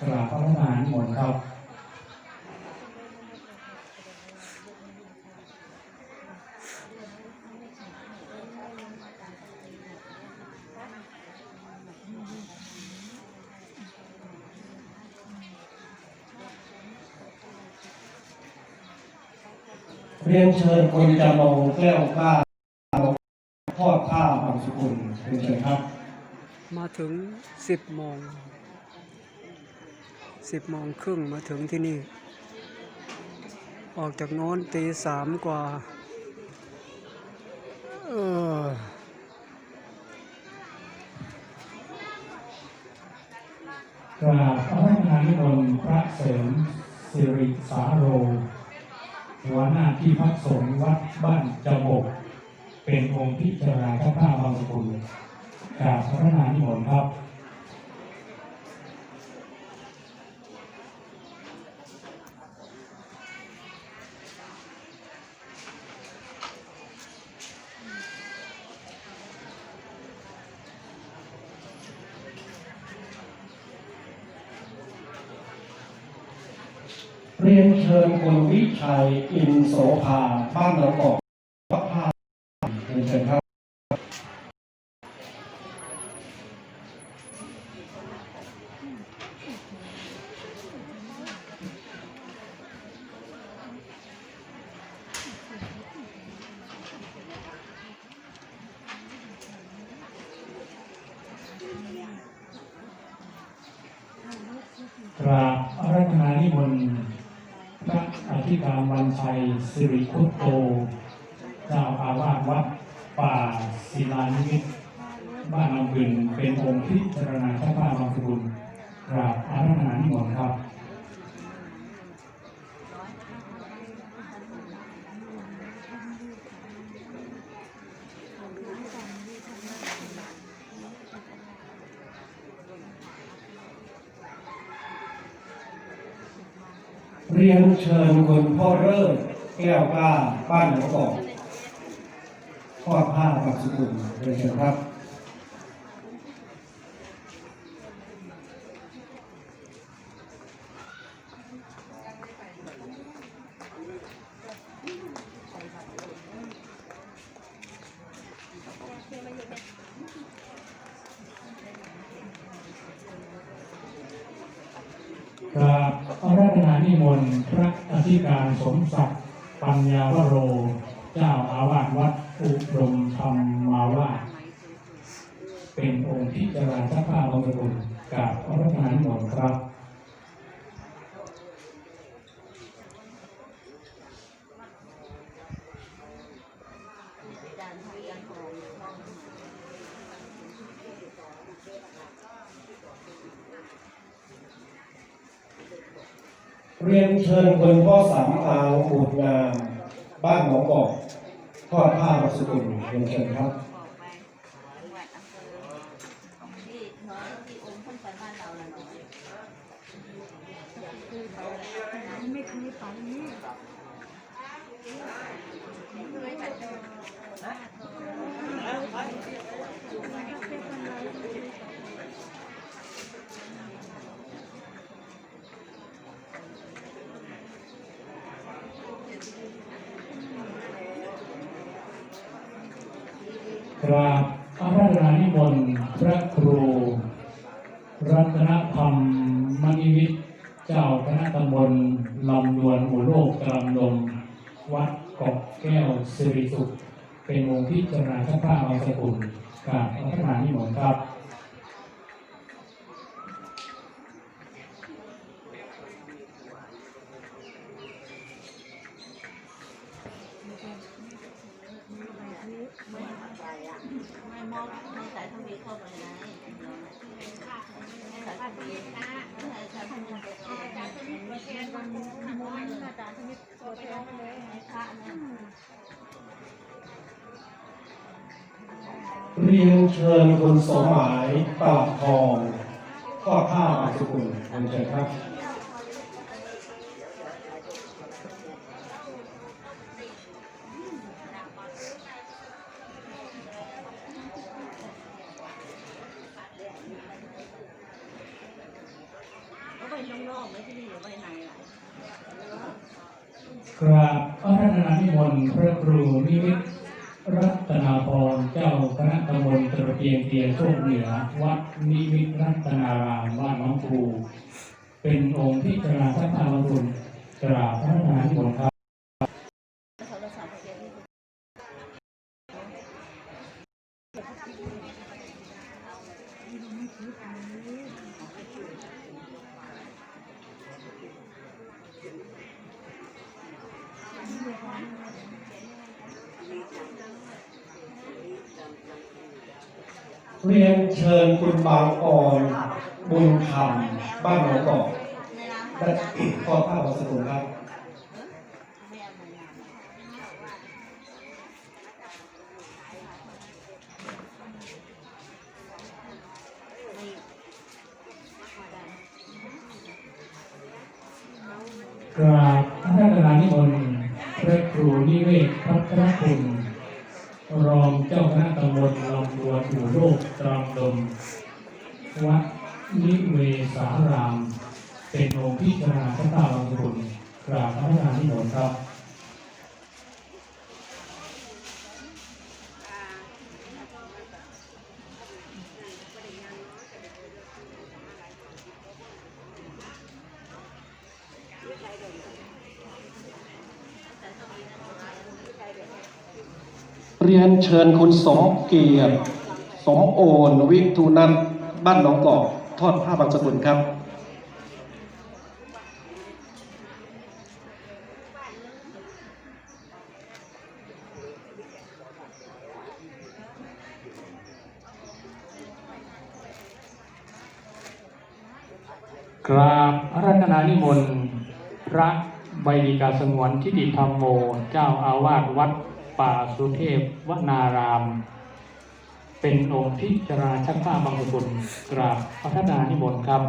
กราบพระทหารหมดครับเรียนเชิญคุณจำลงแก้วกล้าทอดผ้าบางสุกุลเรียนเชิญครับ มาถึงสิบโมง สิบโมงครึ่งมาถึงที่นี่ ออกจากโน้นตีสามกว่าเออกราบพระราชทานนิมนต์พระเสริมสิริสาโร หัวหน้าที่พักสงฆ์วัดบ้านจบก เป็นองค์พิจารณาพระผ้าบางสกุลกราบพระราชทานนิมนต์ครับ เรียนเชิญคุณวิชัยอินโสภาบ้านหนองกอกวัดผ้าเรียนเชิญครับกราบอารัธนานิมนต์ ธิการวันชัยสิริคุตโต เจ้าอาวาสวัดป่าศิลานิมิตบ้านลำพึงเป็นองค์พิจารณาพระผ้าบางสกุลกราบอารัธนานิมนต์ครับ เรียนเชิญคุณพ่อเริศแก้วกล้าบ้านหนองกอกทอดผ้าบางสกุลเรียนเชิญครับ กราบอาราธ นิมนต์พระอธิการสมศักดิ์ปัญญาวโร เจ้าอาวาสวัดอุดมธรรมาวาสเป็นองค์ที่จราชผ้าพองสกุลกราบอาราธนานิมนต์ครับ เชิญคุณพ่อสามตาวอูดงามบ้านหนองบอกทอดผ้าบางสกุลเรียนเชิญครับบอกไปจังหวัดอำเภอของที่น้อยที่องค์ขึ้นไปบ้านเราละน้อยคือเขาไม่เคยไปนี่ไม่เคยจัดเลย กราบอาราธนานิมนต์พระครูรัตนธรรมมณีวิทย์เจ้าคณะตำบลลำดวนหมู่โลกกลำลมวัดเกาะแก้วสิริสุข เป็นองค์พิจารณาพระผ้าบาสกุลกราบอาราธนานิมนต์ครับ ไม่มองไม่สายทวีเข้าไปไหนไม่สายทวีไม่สายทวีไปเองจากทวีไปเองมันมันจากทวีไปเองเลยไอ้พระ เรียนเชิญคุณสมหมายตาบทองทอดผ้าบางสกุลเรียนเชิญครับว้นอกๆไม่ที่นี่อยู่ไว้ในลาย กราบพระรัตนานิมนต์พระครูนิมิตรัตนาพรเจ้าคณะตำบลตระเพียงเตียโชคเหนือ วัดนิมิตรัตนารามบ้านน้องครูเป็นองค์ที่จราชักตาลบุญกราบพระรัตนานิมนต์ครับ โทรศัพท์ เรียนเชิญคุณบางออนบุญธรรมบ้านหนองกอกในร้านและขอภาพของสกุลครับไม่เอาในร้านไม่าได้กระรัตนานิมนต์พระครูนิเวศพัฒนคุณรอง เจ้าคณะตำบลลำดวถูโรคตรำดมวัดนิเวศาราม เป็นองค์พิจารณาพระตาลังคุณกราบพระรานิมนต์ครับ เรียนเชิญคุณสมเกียรติสมโอนวิทูนันบ้านหนองกอกทอดผ้าบางสกุลครับกราบพระรัตนานิมนต์ พระใบดีกาสงวนทิติธรรมโม เจ้าอาวาสวัด ป่าสุเทพวนาราม เป็นองค์พิจารณาชักผ้าบางสกุญกราบพระธานิมนต์ครับ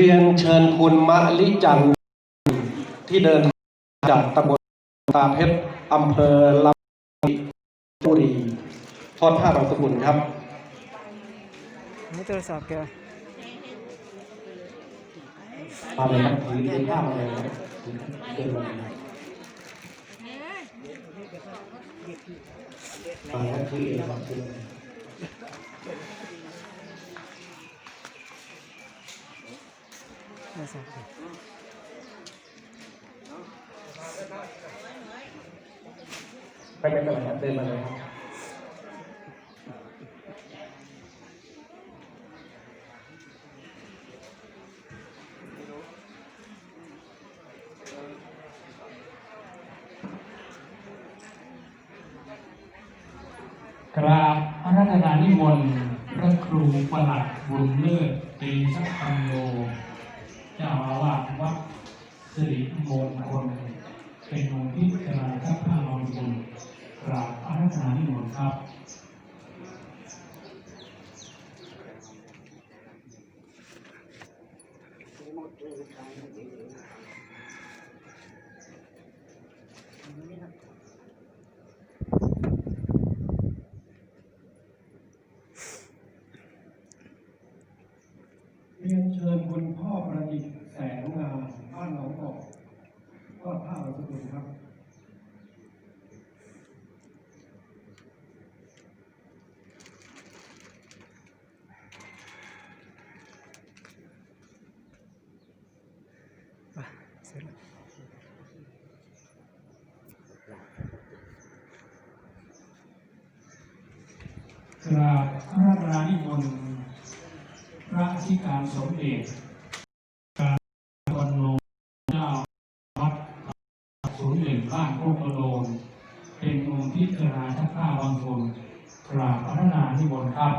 เรียนเชิญคุณมะลิจันทร์ที่เดินทางจากตำบลตาเพชรอำเภอลำบุรีทอดผ้าบางสกุลครับให้โทรศัพท์แกมาเลยครับถือเป็นภาพมาเลยครับเดินมาเลยมาครับถือเองครับถือ เองโทรศัพท์แกไปกันเลยครับเดินมาเลยครับกราบพระราชนานิมนต์พระครูประหลัดบุญเลิศตีสักพันโลเจ้าอาวาสวัดสิริมงคล เป็นองค์พิจารณาชักผ้าบางสกุลกราบพระราชนานิมนต์ ครับ เรียนเชิญคุณพ่อประดิษฐ์แสงงามบ้านหนองกอกทอดผ้าบางสกุลครับ ไปเสร็จแล้ว กราบพระรานิมนต์พระอธิการสมเด็จการวันโนเจ้าวัดศูนย์หนึ่งบ้านโคกระโลนเป็นองค์พิจารณาชักผ้าบางคนกราบพระรานิมนต์ครับ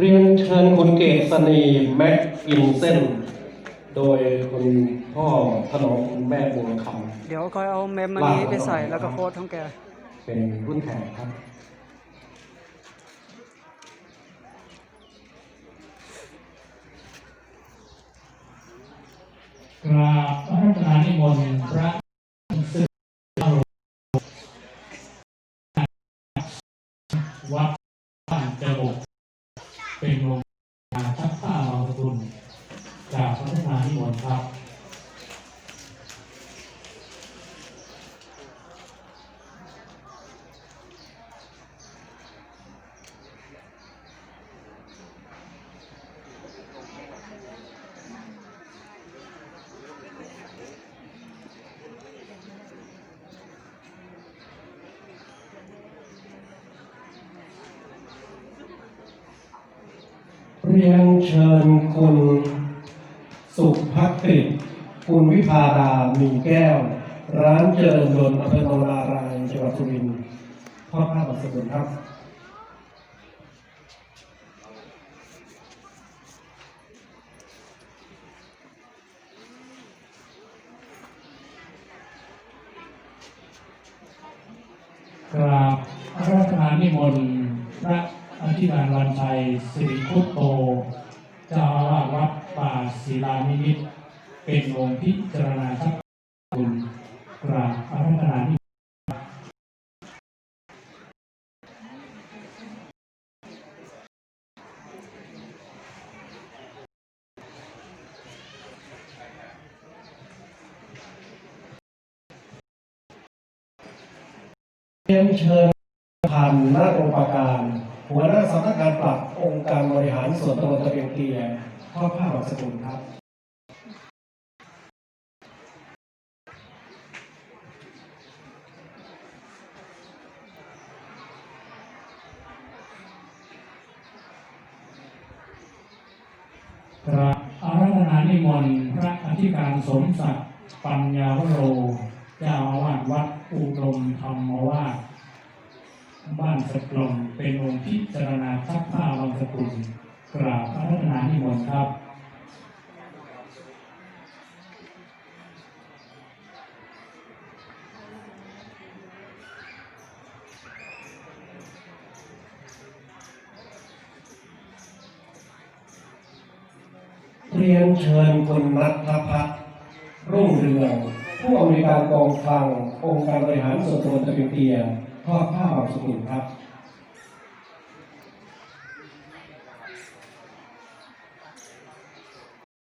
เรียนเชิญคุณเกษณีแม็กอินเซนโดยคุณพ่อถนอมคุณแม่บัวคเดี๋ยวคอยเอาเมมมันนี้ไปใส่แล้วก็โค้ดของแกำเป็นรุ่นแขกครับ กราบพระราชทานนิมนต์พระซึ่งวัดบ้านจบกเป็นโรงงานชักผ้าบางสกุลจาก พระราชทานนิมนต์ครับเรียนเชิญคุณ สุภักฤตคุณวิพาดามีแก้ว ร้านเจริญยนต์อำเภอโนนารายจังหวัดสุรินทร์พ่อภาพบัสกุลครับกราบพระราชทานนิมนต์พระอธิการวันชัยสิริคุตโตเจ้าอา ศิลานิมิตเป็นองค์พิจารณาชักคุณกราบพระราชทานนิมนต์เรียนเชิญพันนาฏองค์การ หัวหน้าสำนักงานปรับองค์การบริหารส่วนตำบลตะเกียงเตีย พ่อภาพบัสกุลครับกราบอาราธนานิมนต์พระอธิการสมศักดิ์ปัญญาวโร เจ้าอาวาสวัดอุดมธรรมวาสบ้านสกลมเป็นองค์พิจารณาชักผ้าบางสกุล กราบอาราธนานิมนต์ครับเรียนเชิญคุณนัทพัฒน์รุ่งเรืองผู้อำนวยการกองคลังองค์การบริหารส่วนตำบลตะเกียงเตียพ่อภาพบัสกุลครับ